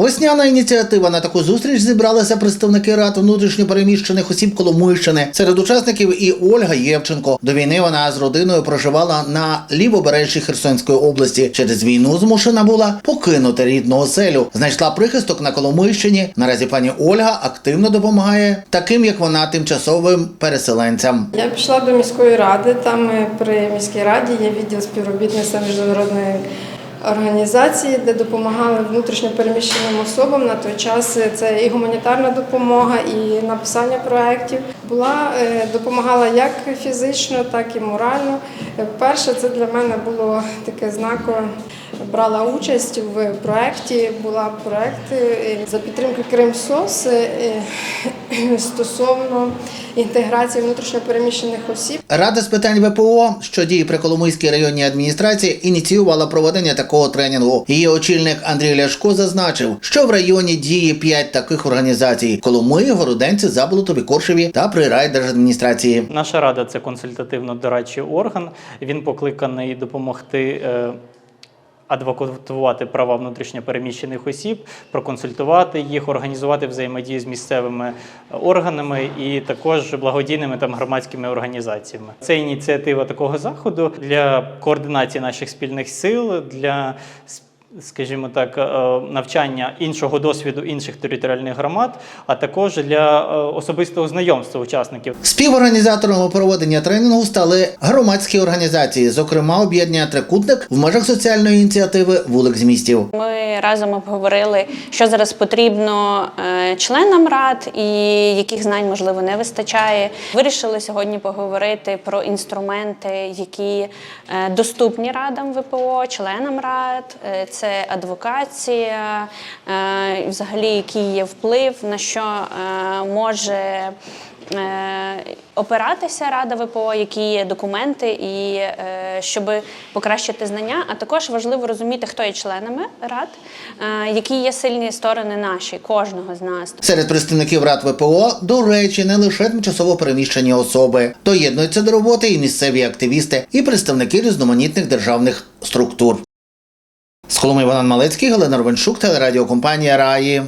Весняна ініціатива на таку зустріч зібралися представники рад внутрішньопереміщених осіб Коломийщини. Серед учасників і Ольга Євченко. До війни вона з родиною проживала на лівобережжі Херсонської області. Через війну змушена була покинути рідну оселю. Знайшла прихисток на Коломийщині. Наразі пані Ольга активно допомагає таким, як вона, тимчасовим переселенцям. Я пішла до міської ради. Там е, при міській раді є відділ співробітництва міжнародної організації, де допомагали внутрішньопереміщеним особам. На той час е, це і гуманітарна допомога, і написання проєктів. Була е, допомагала як фізично, так і морально. Е, Перше, це для мене було таке знакове. Брала участь в проєкті, була проєкт е, за підтримки Кримсос е, е, стосовно інтеграції внутрішньопереміщених осіб. Рада з питань ВПО, що діє при Коломийській районній адміністрації, ініціювала проведення такого тренінгу. Її очільник Андрій Ляшко зазначив, що в районі діє п'ять таких організацій: Коломиї, Городенці, Заболотові, Коршеві та при райдержадміністрації. Наша рада це консультативно-дорадчий орган. Він покликаний допомогти. Е, Адвокатувати права внутрішньопереміщених осіб, проконсультувати їх, організувати взаємодію з місцевими органами і також благодійними там громадськими організаціями. Це ініціатива такого заходу для координації наших спільних сил, для с- скажімо так, е, навчання іншого досвіду інших територіальних громад, а також для е, особистого знайомства учасників. Співорганізаторами проведення тренінгу стали громадські організації, зокрема об'єднання Трикутник в межах соціальної ініціативи Вулик з містів. Ми разом обговорили, що зараз потрібно е, членам рад і яких знань можливо не вистачає. Вирішили сьогодні поговорити про інструменти, які доступні радам ВПО, членам рад. Е, Це адвокація, е, взагалі який є вплив, на що е, може е, опиратися Рада ВПО, які є документи, і щоб покращити знання. А також важливо розуміти, хто є членами рад, які є сильні сторони наші, кожного з нас. Серед представників рад ВПО, до речі, не лише тимчасово переміщені особи. Доєднуються до роботи і місцеві активісти, і представники різноманітних державних структур. З Коломи Іван Малецький, Галина Ровеншук, телерадіокомпанія Раї.